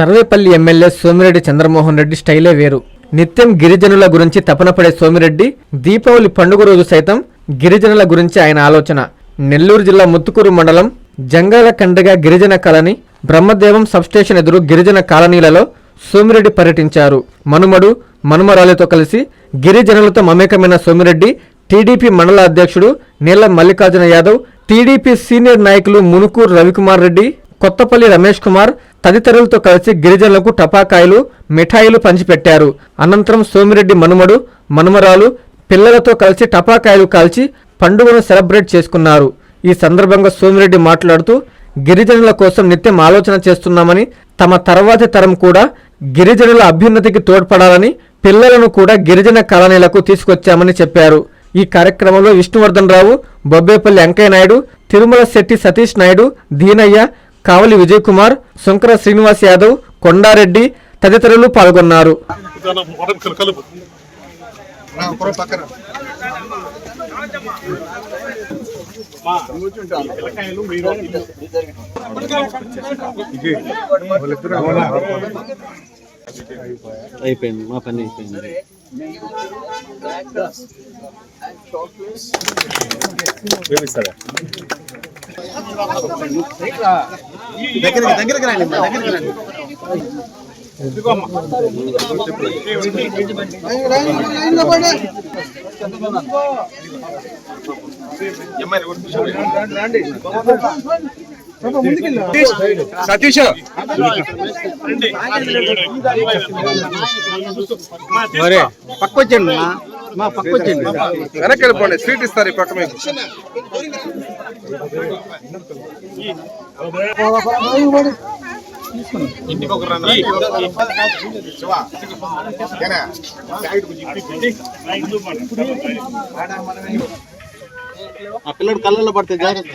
Sarvepalli MLA Somireddy Chandramohan Reddy స్టైలే వేరు. నిత్యం గిరిజనుల గురించి తపనపడే సోమిరెడ్డి దీపావళి పండుగ రోజు సైతం గిరిజనుల గురించి ఆయన ఆలోచన. నెల్లూరు జిల్లా ముత్తుకూరు మండలం జంగాల కండగా గిరిజన కాలనీ బ్రహ్మదేవం సబ్స్టేషన్ ఎదురు గిరిజన కాలనీలలో సోమిరెడ్డి పర్యటించారు. మనుమడు మనుమరాలతో కలిసి గిరిజనులతో మమేకమైన సోమిరెడ్డి టీడీపీ మండల అధ్యక్షుడు నీల మల్లికార్జున యాదవ్ టీడీపీ సీనియర్ నాయకులు మునుకూరు రవికుమార్ రెడ్డి కొత్తపల్లి రమేష్ కుమార్ తదితరులతో కలిసి గిరిజనులకు టపాకాయలు మిఠాయిలు పంచిపెట్టారు. అనంతరం సోమిరెడ్డి మనుమడు మనుమరాలు పిల్లలతో కలిసి టపాకాయలు కాల్చి పండుగను సెలబ్రేట్ చేసుకున్నారు. ఈ సందర్భంగా సోమిరెడ్డి మాట్లాడుతూ గిరిజనుల కోసం నిత్యం ఆలోచన చేస్తున్నామని తమ తర్వాతి తరం కూడా గిరిజనుల అభ్యున్నతికి తోడ్పడాలని పిల్లలను కూడా గిరిజన కాలనీలకు తీసుకొచ్చామని చెప్పారు. ఈ కార్యక్రమంలో విష్ణువర్ధన్ రావు బొబ్బేపల్లి వెంకయ్య నాయుడు తిరుమల శెట్టి సతీష్ నాయుడు దీనయ్య కావలి విజయ్ కుమార్ శంకర శ్రీనివాస్ యాదవ్ కొండారెడ్డి తదితరులు పాల్గొన్నారు. అయిపోయింది మా పని అయిపోయింది. దగ్గరికి దగ్గరికి రండి దగ్గరికి రండి సతీష్ మరే పక్క వచ్చండి మా మా పక్క వచ్చండి వెనక్కి వెళ్ళిపోండి స్వీట్ ఇస్తారు ఈ పక్క మీకు. ఆ పిల్లడు కళ్ళల్లో పడితే జాగ్రత్త.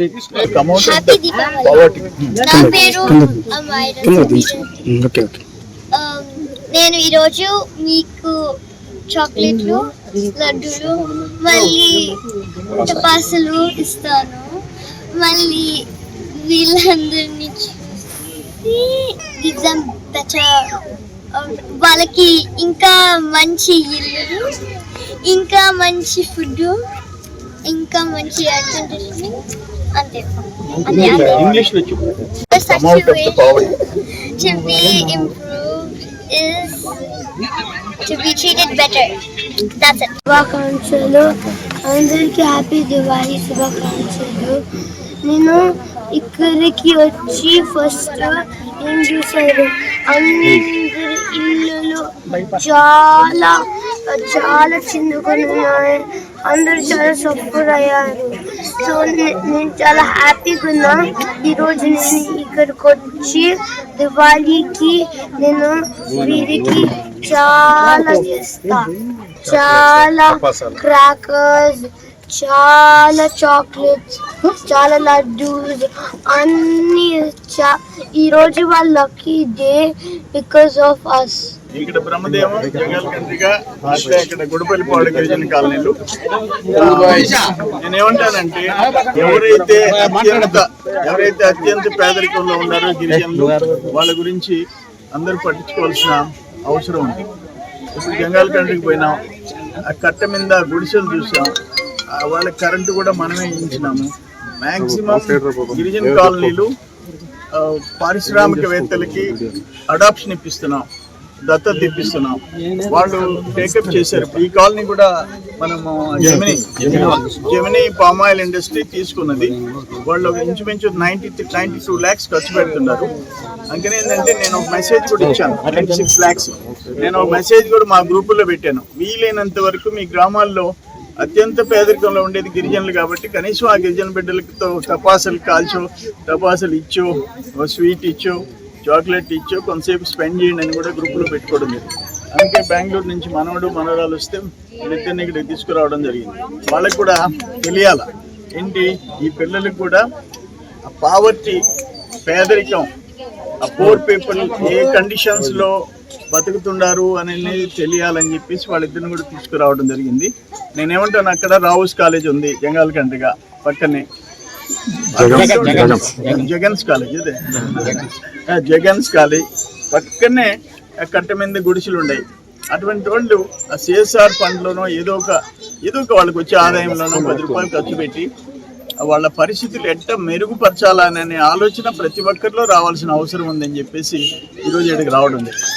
హ్యాపీ దీపావళి నా పేరు అమ్మాయి ఓకే ఓకే నేను ఈరోజు మీకు చాక్లెట్లు లడ్డూలు మళ్ళీ టపాసులు ఇస్తాను. మళ్ళీ వీళ్ళందరినీ చూసి వాళ్ళకి ఇంకా మంచి ఇల్లు ఇంకా మంచి ఫుడ్ ఇంకా మంచి ఎయిర్ కండిషనింగ్ అంతే అదే అదే ఇంగ్లీష్ లో చెప్పు The situation to be improved is to be treated better. That's it. శుభాకాంక్షలు అందరికీ హ్యాపీ దివాళీ శుభాకాంక్షలు నేను ఇక్కడికి వచ్చి ఫస్ట్ ఏం చూసారు అందరి ఇల్లులు చాలా చాలా చిన్నకొని ఉన్నాయి అందరూ చాలా సఫర్ అయ్యారు సో నేను చాలా హ్యాపీగా ఉన్నా ఈరోజు నేను ఇక్కడికి వచ్చి దివాళీకి నేను వీరికి చాలా చేస్తా. చాలా క్రాకర్స్ చాలా చాక్లెట్స్ చాలా లడ్డూస్ అన్ని చా- ఈరోజు వాళ్ళ lucky day because of us ఇక్కడ బ్రహ్మదేవం జగల్ కంట్రిగా అట్లా ఇక్కడ గుడిపల్లిపాడు గిరిజన కాలనీలు. నేను ఏమంటానంటే ఎవరైతే అత్యంత ఎవరైతే అత్యంత పేదరికంలో ఉన్నారో గిరిజనులు వాళ్ళ గురించి అందరూ పట్టించుకోవాల్సిన అవసరం ఉంది. ఇప్పుడు జంగాల్ కండ్రికి పోయినాం ఆ కట్ట మీద గుడిసెలు చూసాం వాళ్ళ వాళ్ళకి కరెంటు కూడా మనమే ఇచ్చినాము మాక్సిమం గిరిజన కాలనీలు పారిశ్రామికవేత్తలకి అడాప్షన్ ఇప్పిస్తున్నాం. దత్తత తెప్పిస్తున్నాం. వాళ్ళు టేకప్ చేశారు. ఈ కాలనీ కూడా మనము Gemini Gemini palm oil industry తీసుకున్నది. వాళ్ళు ఒక ఇంచుమించు నైన్టీ నైన్టీ టూ ల్యాక్స్ ఖర్చు పెడుతున్నారు. అందుకని ఏంటంటే నేను ఒక మెసేజ్ కూడా ఇచ్చాను. ట్వంటీ సిక్స్ ల్యాక్స్ నేను ఒక మెసేజ్ కూడా మా గ్రూపుల్లో పెట్టాను. వీలైనంత వరకు మీ గ్రామాల్లో అత్యంత పేదరికంలో ఉండేది గిరిజనులు కాబట్టి కనీసం ఆ గిరిజన బిడ్డలతో టపాసులు కాల్చో టపాసులు ఇచ్చో స్వీట్ ఇచ్చో చాక్లెట్ ఇచ్చో కొంతసేపు స్పెండ్ చేయండి అని కూడా గ్రూప్లో పెట్టుకోవడం జరిగింది అందుకే బెంగళూరు నుంచి మనవడు మనవరాలు వస్తే వీళ్ళిద్దరిని ఇక్కడ తీసుకురావడం జరిగింది. వాళ్ళకి కూడా తెలియాల? ఏంటి? ఈ పిల్లలకు కూడా ఆ పావర్టీ పేదరికం ఆ పూర్ పీపుల్ ఏ కండిషన్స్లో బతుకుతున్నారు అనేది తెలియాలని చెప్పేసి వాళ్ళిద్దరిని కూడా తీసుకురావడం జరిగింది. నేనేమంటాను? అక్కడ రావుస్ కాలేజ్ ఉంది జంగాల్ కంట్రిగా పక్కనే. జగన్స్ కాలేజ్ ఆ, జగన్స్ కాలేజ్. పక్కనే ఆ కట్ట మీద గుడిసెలు ఉన్నాయి అటువంటి వాళ్ళు ఆ సిఎస్ఆర్ ఫండ్లోనో ఏదో ఒక ఏదో ఒక వాళ్ళకి వచ్చే ఆదాయంలోనో పది రూపాయలు ఖర్చు పెట్టి వాళ్ళ పరిస్థితులు ఎట్ట మెరుగుపరచాలనే ఆలోచన ప్రతి ఒక్కరిలో రావాల్సిన అవసరం ఉందని చెప్పేసి ఈరోజు ఇక్కడికి రావడం జరిగింది.